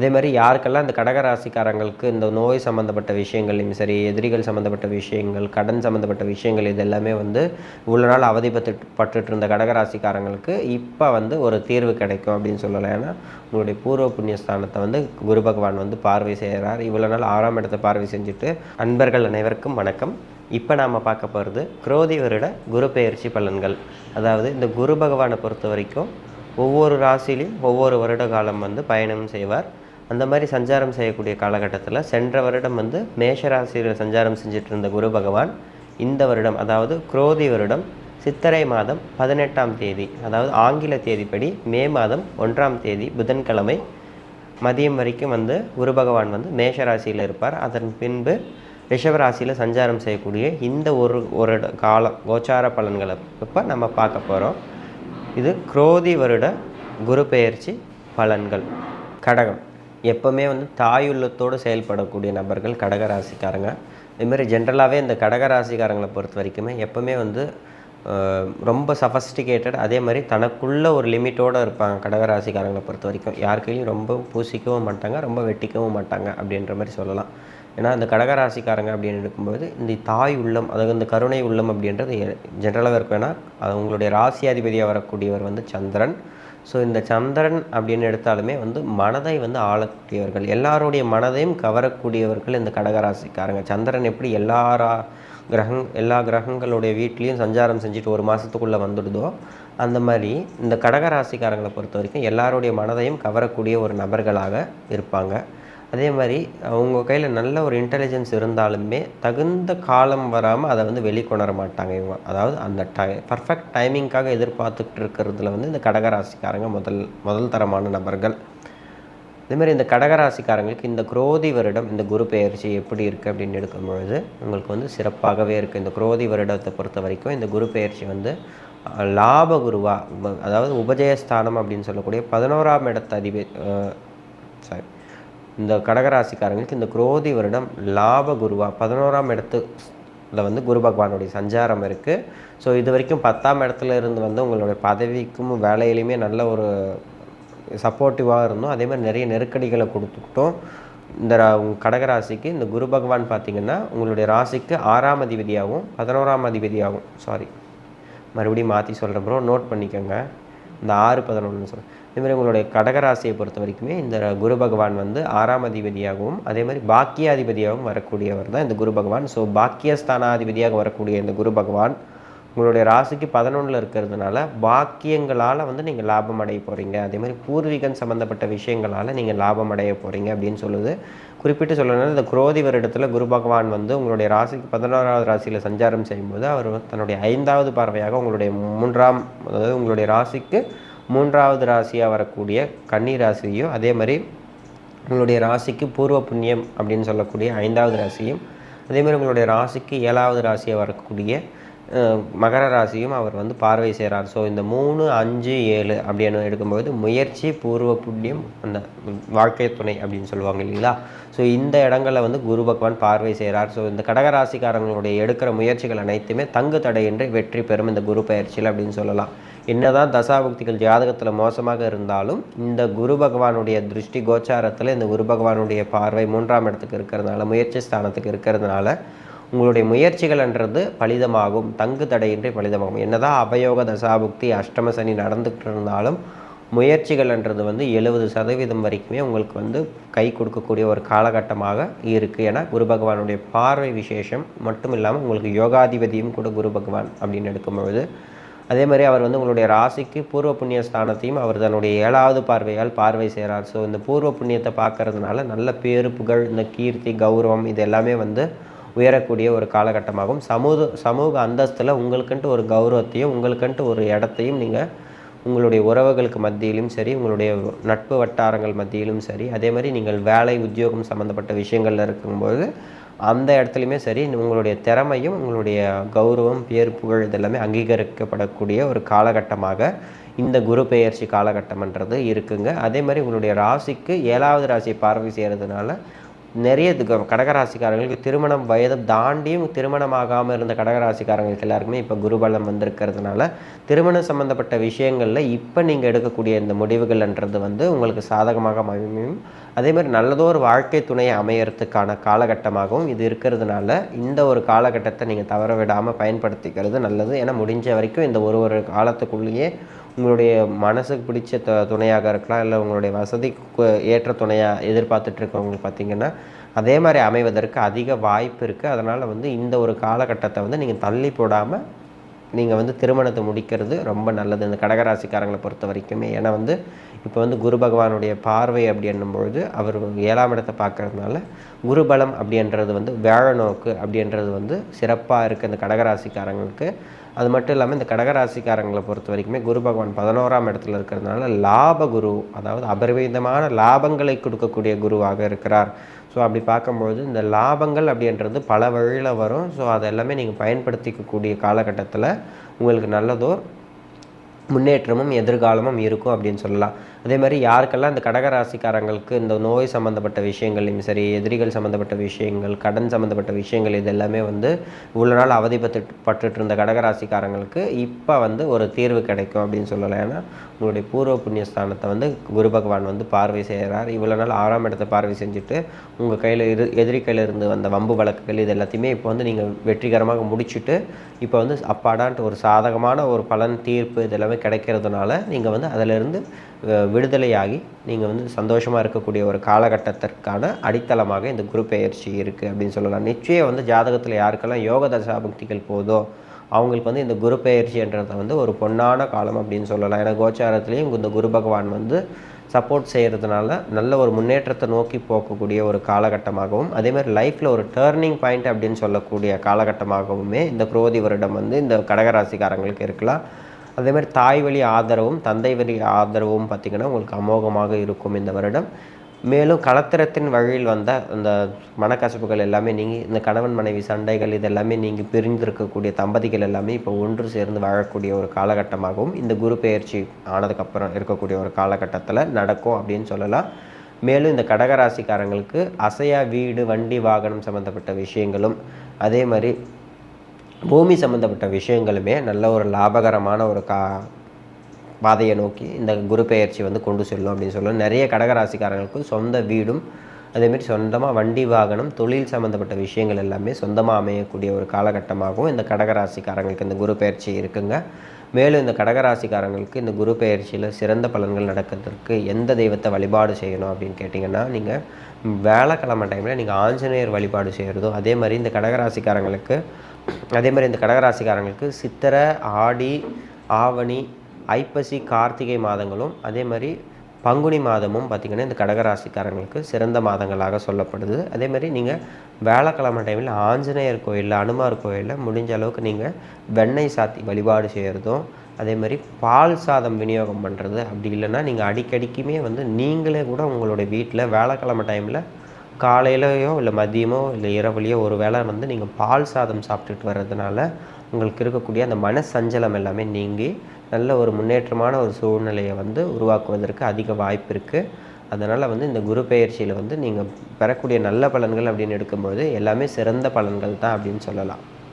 அதே மாதிரி யாருக்கெல்லாம் இந்த கடக ராசிக்காரங்களுக்கு இந்த நோய் சம்மந்தப்பட்ட விஷயங்களையும் சரி எதிரிகள் சம்மந்தப்பட்ட விஷயங்கள் கடன் சம்மந்தப்பட்ட விஷயங்கள் இது எல்லாமே வந்து இவ்வளோ நாள் அவதிப்பட்டு பட்டுட்டு இருந்த கடக ராசிக்காரங்களுக்கு இப்போ வந்து ஒரு தீர்வு கிடைக்கும் அப்படின்னு சொல்லலாம். ஏன்னா உங்களுடைய பூர்வ புண்ணியஸ்தானத்தை வந்து குரு பகவான் வந்து பார்வை செய்கிறார் இவ்வளோ நாள் ஆறாம் இடத்தை பார்வை செஞ்சுட்டு அன்பர்கள் அனைவருக்கும் வணக்கம். இப்போ நாம் பார்க்க போகிறது குரோதி வருட குரு பெயர்ச்சி பலன்கள். அதாவது இந்த குரு பகவானை பொறுத்த வரைக்கும் ஒவ்வொரு ராசிலையும் ஒவ்வொரு வருட காலம் வந்து பயணம் செய்வார். அந்த மாதிரி சஞ்சாரம் செய்யக்கூடிய காலகட்டத்தில் சென்ற வருடம் வந்து மேஷராசியில் சஞ்சாரம் செஞ்சிட்டு இருந்த குரு பகவான் இந்த வருடம் அதாவது குரோதி வருடம் சித்திரை மாதம் பதினெட்டாம் தேதி அதாவது ஆங்கில தேதிப்படி மே மாதம் ஒன்றாம் தேதி புதன்கிழமை மதியம் வரைக்கும் வந்து குரு பகவான் வந்து மேஷராசியில் இருப்பார். அதன் பின்பு ரிஷபராசியில் சஞ்சாரம் செய்யக்கூடிய இந்த ஒரு ஒரு காலம் கோச்சார பலன்களை இப்போ நம்ம பார்க்க போகிறோம் இது குரோதி வருட குரு பெயர்ச்சி பலன்கள். கடகம். எப்போவுமே வந்து தாயுள்ளத்தோடு செயல்படக்கூடிய நபர்கள் கடக ராசிக்காரங்க இதுமாரி ஜென்ரலாகவே இந்த கடக ராசிக்காரங்களை பொறுத்த வரைக்குமே எப்போவுமே வந்து ரொம்ப சஃபஸ்டிகேட்டட் அதே மாதிரி தனக்குள்ளே ஒரு லிமிட்டோடு இருப்பாங்க கடகராசிக்காரங்களை பொறுத்த வரைக்கும். யார் கையிலையும் ரொம்ப பூசிக்கவும் மாட்டாங்க ரொம்ப வெட்டிக்கவும் மாட்டாங்க அப்படின்ற மாதிரி சொல்லலாம். ஏன்னா இந்த கடகராசிக்காரங்க அப்படின்னு இருக்கும்போது இந்த தாய் உள்ளம் அதாவது இந்த கருணை உள்ளம் அப்படின்றது ஜென்ரலாக இருக்கும். ஏன்னா அது உங்களுடைய ராசியாதிபதியாக வரக்கூடியவர் வந்து சந்திரன். ஸோ இந்த சந்திரன் அப்படின்னு எடுத்தாலுமே வந்து மனதை வந்து ஆளக்கூடியவர்கள் எல்லாருடைய மனதையும் கவரக்கூடியவர்கள் இந்த கடகராசிக்காரங்க. சந்திரன் எப்படி எல்லா ரா- கிரகங் எல்லா கிரகங்களுடைய வீட்லேயும் சஞ்சாரம் செஞ்சுட்டு ஒரு மாதத்துக்குள்ளே வந்துடுதோ அந்த மாதிரி இந்த கடகராசிக்காரங்களை பொறுத்த வரைக்கும் எல்லாருடைய மனதையும் கவரக்கூடிய ஒரு நபர்களாக இருப்பாங்க. அதே மாதிரி அவங்க கையில் நல்ல ஒரு இன்டெலிஜென்ஸ் இருந்தாலுமே தகுந்த காலம் வராமல் அதை வந்து வெளிக்கொணர மாட்டாங்க இவங்க. அதாவது அந்த டை பர்ஃபெக்ட் டைமிங்க்காக எதிர்பார்த்துக்கிட்டு இருக்கிறதுல வந்து இந்த கடகராசிக்காரங்க முதல் முதல் தரமான நபர்கள். அதேமாதிரி இந்த கடகராசிக்காரங்களுக்கு இந்த குரோதி வருடம் இந்த குரு பெயர்ச்சி எப்படி இருக்குது அப்படின்னு எடுக்கும் பொழுது உங்களுக்கு வந்து சிறப்பாகவே இருக்குது இந்த குரோதி வருடத்தை பொறுத்த வரைக்கும் இந்த குரு பெயர்ச்சி வந்து லாப குருவா அதாவது உபஜயஸ்தானம் அப்படின்னு சொல்லக்கூடிய பதினோராம் இடத்த அதிபதி சாரி இந்த கடகராசிக்காரங்களுக்கு இந்த குரோதி வருடம் லாப குருவா பதினோராம் இடத்துல வந்து குரு பகவானுடைய சஞ்சாரம் இருக்குது ஸோ இது வரைக்கும் பத்தாம் இடத்துல இருந்து வந்து உங்களுடைய பதவிக்கும் வேலையிலையுமே நல்ல ஒரு சப்போர்ட்டிவாக இருந்தோம். அதே மாதிரி நிறைய நெருக்கடிகளை கொடுத்துக்கிட்டோம். இந்த ரா- கடகராசிக்கு இந்த குரு பகவான் பார்த்தீங்கன்னா உங்களுடைய ராசிக்கு ஆறாம் அதிபதியாகவும் பதினோராம் அதிபதியாகவும் சாரி மறுபடியும் மாற்றி சொல்கிறேன் ப்ரோ நோட் பண்ணிக்கோங்க. இந்த ஆறு பதினொன்று சொல்கிறேன் இதுமாதிரி உங்களுடைய கடகராசியை பொறுத்த வரைக்குமே இந்த குரு பகவான் வந்து ஆறாம் அதிபதியாகவும் அதே மாதிரி பாக்கியாதிபதியாகவும் வரக்கூடியவர் தான் இந்த குரு பகவான். ஸோ பாக்கியஸ்தானாதிபதியாக வரக்கூடிய இந்த குரு பகவான் உங்களுடைய ராசிக்கு பதினொன்றில் இருக்கிறதுனால பாக்கியங்களால் வந்து நீங்கள் லாபம் அடைய போகிறீங்க அதே மாதிரி பூர்வீகம் சம்மந்தப்பட்ட விஷயங்களால் நீங்கள் லாபம் அடைய போகிறீங்க அப்படின்னு சொல்லுது. குறிப்பிட்டு சொல்லணும்னா இந்த குரோதி வருடத்தில் குரு பகவான் வந்து உங்களுடைய ராசிக்கு பதினோராவது ராசியில் சஞ்சாரம் செய்யும்போது அவர் தன்னுடைய ஐந்தாவது பார்வையாக உங்களுடைய மூன்றாம் அதாவது உங்களுடைய ராசிக்கு மூன்றாவது ராசியாக வரக்கூடிய கன்னி ராசியையும் அதே மாதிரி உங்களுடைய ராசிக்கு பூர்வ புண்ணியம் அப்படின்னு சொல்லக்கூடிய ஐந்தாவது ராசியும் அதேமாதிரி உங்களுடைய ராசிக்கு ஏழாவது ராசியாக வரக்கூடிய மகர ராசியும் அவர் வந்து பார்வை செய்கிறார் ஸோ இந்த மூணு அஞ்சு ஏழு அப்படின்னு எடுக்கும்போது முயற்சி பூர்வ புண்ணியம் அந்த வாழ்க்கை துணை அப்படின்னு சொல்லுவாங்க இல்லைங்களா? ஸோ இந்த இடங்களில் வந்து குரு பகவான் பார்வை செய்கிறார் ஸோ இந்த கடகராசிக்காரங்களுடைய எடுக்கிற முயற்சிகள் அனைத்துமே தங்கு தடையின்றி வெற்றி பெறும் இந்த குரு பயிற்சியில் அப்படின்னு சொல்லலாம். என்னதான் தசாபுக்திகள் ஜாதகத்தில் மோசமாக இருந்தாலும் இந்த குரு பகவானுடைய திருஷ்டி கோச்சாரத்தில் இந்த குரு பகவானுடைய பார்வை மூன்றாம் இடத்துக்கு இருக்கிறதுனால முயற்சி ஸ்தானத்துக்கு இருக்கிறதுனால உங்களுடைய முயற்சிகள்ன்றது பலிதமாகும் தங்கு தடையின்றி பலிதமாகும். என்னதான் அபயோக தசாபுக்தி அஷ்டம சனி நடந்துகிட்டு இருந்தாலும் முயற்சிகள்ன்றது வந்து எழுபது சதவீதம் வரைக்குமே உங்களுக்கு வந்து கை கொடுக்கக்கூடிய ஒரு காலகட்டமாக இருக்குது ஏன்னா குரு பகவானுடைய பார்வை விசேஷம் மட்டும் இல்லாமல் உங்களுக்கு யோகாதிபதியும் கூட குரு பகவான் அப்படின்னு எடுக்கும்பொழுது அதே மாதிரி அவர் வந்து உங்களுடைய ராசிக்கு பூர்வ புண்ணிய ஸ்தானத்தையும் அவர் தன்னுடைய ஏழாவது பார்வையால் பார்வை செய்கிறார் ஸோ இந்த பூர்வ புண்ணியத்தை பார்க்கறதுனால நல்ல பேரு புகழ் இந்த கீர்த்தி கௌரவம் இது எல்லாமே வந்து உயரக்கூடிய ஒரு காலகட்டமாகும். சமூக சமூக அந்தஸ்தில் உங்களுக்குன்ட்டு ஒரு கௌரவத்தையும் உங்களுக்குன்ட்டு ஒரு இடத்தையும் நீங்கள் உங்களுடைய உறவுகளுக்கு மத்தியிலும் சரி உங்களுடைய நட்பு வட்டாரங்கள் மத்தியிலும் சரி அதே மாதிரி நீங்கள் வேலை உத்தியோகம் சம்மந்தப்பட்ட விஷயங்களில் இருக்கும்போது அந்த இடத்துலையுமே சரி உங்களுடைய திறமையும் உங்களுடைய கௌரவம் பேர் புகழ் இதெல்லாமே அங்கீகரிக்கப்படக்கூடிய ஒரு காலகட்டமாக இந்த குரு பெயர்ச்சி காலகட்டம்ன்றது இருக்குங்க. அதே மாதிரி உங்களுடைய ராசிக்கு ஏழாவது ராசியை பார்வை செய்கிறதுனால நிறைய இதுக்கு கடகராசிக்காரங்களுக்கு திருமணம் வயது தாண்டியும் திருமணமாகாமல் இருந்த கடகராசிக்காரங்களுக்கு எல்லாருக்குமே இப்போ குருபலம் வந்திருக்கிறதுனால திருமணம் சம்மந்தப்பட்ட விஷயங்களில் இப்போ நீங்கள் எடுக்கக்கூடிய இந்த முடிவுகள்ன்றது வந்து உங்களுக்கு சாதகமாக அமையும். அதே மாதிரி நல்லதோ ஒரு வாழ்க்கை துணையை அமையறதுக்கான காலகட்டமாகவும் இது இருக்கிறதுனால இந்த ஒரு காலகட்டத்தை நீங்கள் தவற விடாமல் பயன்படுத்திக்கிறது நல்லது. ஏன்னா முடிஞ்ச வரைக்கும் இந்த ஒரு ஒரு காலத்துக்குள்ளேயே உங்களுடைய மனசுக்கு பிடிச்ச த துணையாக இருக்கலாம். இல்லை உங்களுடைய வசதிக்கு ஏற்ற துணையாக எதிர்பார்த்துட்டு இருக்கவங்களுக்கு பார்த்தீங்கன்னா அதே மாதிரி அமைவதற்கு அதிக வாய்ப்பு இருக்குது அதனால் வந்து இந்த ஒரு காலகட்டத்தை வந்து நீங்கள் தள்ளி போடாமல் நீங்கள் வந்து திருமணத்தை முடிக்கிறது ரொம்ப நல்லது. இந்த கடகராசிக்காரங்களை பொறுத்த வரைக்குமே. ஏன்னா வந்து இப்போ வந்து குரு பகவானுடைய பார்வை அப்படின்னும்பொழுது அவர் ஏழாம் இடத்தை பார்க்கறதுனால குருபலம் அப்படின்றது வந்து வேழநோக்கு அப்படின்றது வந்து சிறப்பாக இருக்குது இந்த கடகராசிக்காரங்களுக்கு. அது மட்டும் இல்லாமல் இந்த கடகராசிக்காரங்களை பொறுத்த வரைக்குமே குரு பகவான் பதினோராம் இடத்துல இருக்கிறதுனால லாப குரு அதாவது அபரிவிதமான லாபங்களை கொடுக்கக்கூடிய குருவாக இருக்கிறார். ஸோ அப்படி பார்க்கும்பொழுது இந்த லாபங்கள் அப்படின்றது பல வழியில் வரும். ஸோ அதை எல்லாமே நீங்கள் பயன்படுத்திக்கக்கூடிய காலகட்டத்தில் உங்களுக்கு நல்லதோ முன்னேற்றமும் எதிர்காலமும் இருக்கும் அப்படின்னு சொல்லலாம். அதே மாதிரி யாருக்கெல்லாம் இந்த கடகராசிக்காரங்களுக்கு இந்த நோய் சம்மந்தப்பட்ட விஷயங்களையும் சரி எதிரிகள் சம்மந்தப்பட்ட விஷயங்கள் கடன் சம்மந்தப்பட்ட விஷயங்கள் இது எல்லாமே வந்து இவ்வளோ நாள் அவதிப்பட்டு பட்டுட்டு இருந்த கடகராசிக்காரங்களுக்கு இப்போ வந்து ஒரு தீர்வு கிடைக்கும் அப்படின்னு சொல்லலாம் ஏன்னா உங்களுடைய பூர்வ புண்ணியஸ்தானத்தை வந்து குரு பகவான் வந்து பார்வை செய்கிறார் இவ்வளோ நாள் ஆறாம் இடத்தை பார்வை செஞ்சுட்டு உங்கள் கையில் இரு எதிரி கையில் இருந்து வந்த வம்பு வழக்குகள் இது எல்லாத்தையுமே இப்போ வந்து நீங்கள் வெற்றிகரமாக முடிச்சுட்டு இப்போ வந்து அப்பாடான்ட்டு ஒரு சாதகமான ஒரு பலன் தீர்ப்பு இதெல்லாமே கிடைக்கிறதுனால நீங்கள் வந்து அதிலிருந்து விடுதலையாகி நீங்கள் வந்து சந்தோஷமாக இருக்கக்கூடிய ஒரு காலகட்டத்திற்கான அடித்தளமாக இந்த குரு பெயர்ச்சி இருக்குது அப்படின்னு சொல்லலாம். நிச்சயம் வந்து ஜாதகத்தில் யாருக்கெல்லாம் யோக தசாபக்திகள் போதோ அவங்களுக்கு வந்து இந்த குரு பெயர்ச்சின்றதை வந்து ஒரு பொன்னான காலம் அப்படின்னு சொல்லலாம். ஏன்னா கோச்சாரத்துலேயும் இந்த குரு பகவான் வந்து சப்போர்ட் செய்கிறதுனால நல்ல ஒரு முன்னேற்றத்தை நோக்கி போகக்கூடிய ஒரு காலகட்டமாகவும் அதேமாதிரி லைஃப்பில் ஒரு டேர்னிங் பாயிண்ட் அப்படின்னு சொல்லக்கூடிய காலகட்டமாகவுமே இந்த குரோதி வருடம் வந்து இந்த கடகராசிக்காரங்களுக்கு இருக்கலாம். அதே மாதிரி தாய் வழி ஆதரவும் தந்தை வழி ஆதரவும் பார்த்திங்கன்னா உங்களுக்கு அமோகமாக இருக்கும் இந்த வருடம். மேலும் கலத்திரத்தின் வழியில் வந்த அந்த மனக்கசப்புகள் எல்லாமே நீங்கள் இந்த கணவன் மனைவி சண்டைகள் இதெல்லாமே நீங்கள் பிரிந்திருக்கக்கூடிய தம்பதிகள் எல்லாமே இப்போ ஒன்று சேர்ந்து வாழக்கூடிய ஒரு காலகட்டமாகவும் இந்த குரு பெயர்ச்சி ஆனதுக்கப்புறம் இருக்கக்கூடிய ஒரு காலகட்டத்தில் நடக்கும் அப்படின்னு சொல்லலாம். மேலும் இந்த கடகராசிக்காரங்களுக்கு அசையா வீடு வண்டி வாகனம் சம்மந்தப்பட்ட விஷயங்களும் அதே மாதிரி பூமி சம்மந்தப்பட்ட விஷயங்களுமே நல்ல ஒரு லாபகரமான ஒரு கா பாதையை நோக்கி இந்த குரு பெயர்ச்சி வந்து கொண்டு செல்லும் அப்படின்னு சொல்லுவோம் நிறைய கடகராசிக்காரங்களுக்கு சொந்த வீடும் அதேமாரி சொந்தமாக வண்டி வாகனம் தொழில் சம்மந்தப்பட்ட விஷயங்கள் எல்லாமே சொந்தமாக அமையக்கூடிய ஒரு காலகட்டமாகவும் இந்த கடகராசிக்காரங்களுக்கு இந்த குரு பயிற்சி இருக்குங்க. மேலும் இந்த கடகராசிக்காரங்களுக்கு இந்த குரு பயிற்சியில் சிறந்த பலன்கள் நடக்கிறதுக்கு எந்த தெய்வத்தை வழிபாடு செய்யணும் அப்படின்னு கேட்டிங்கன்னா நீங்கள் வேலைக்கிழமை டைமில் நீங்கள் ஆஞ்சநேயர் வழிபாடு செய்கிறதோ அதே மாதிரி இந்த கடகராசிக்காரங்களுக்கு அதே மாதிரி இந்த கடகராசிக்காரங்களுக்கு சித்திரை ஆடி ஆவணி ஐப்பசி கார்த்திகை மாதங்களும் அதே மாதிரி பங்குனி மாதமும் பார்த்திங்கன்னா இந்த கடகராசிக்காரங்களுக்கு சிறந்த மாதங்களாக சொல்லப்படுது. அதே மாதிரி நீங்கள் வேலைக்கிழமை டைமில் ஆஞ்சநேயர் கோயிலில் அனுமார் கோயிலில் முடிஞ்ச அளவுக்கு நீங்கள் வெண்ணெய் சாத்தி வழிபாடு செய்கிறதும் அதே மாதிரி பால் சாதம் விநியோகம் பண்ணுறது அப்படி இல்லைன்னா நீங்கள் அடிக்கடிக்குமே வந்து நீங்களே கூட உங்களுடைய வீட்டில் வேலைக்கிழமை டைமில் காலையிலையோ இல்லை மதியமோ இல்லை இரவுலையோ ஒரு வேளை வந்து நீங்கள் பால் சாதம் சாப்பிட்டுட்டு வர்றதுனால உங்களுக்கு இருக்கக்கூடிய அந்த மன சஞ்சலம் எல்லாமே நீங்கி நல்ல ஒரு முன்னேற்றமான ஒரு சூழ்நிலையை வந்து உருவாக்குவதற்கு அதிக வாய்ப்பு இருக்குது அதனால் வந்து இந்த குரு பெயர்ச்சியில் வந்து நீங்கள் பெறக்கூடிய நல்ல பலன்கள் அப்படின்னு எடுக்கும்போது எல்லாமே சிறந்த பலன்கள் தான் அப்படின்னு சொல்லலாம்.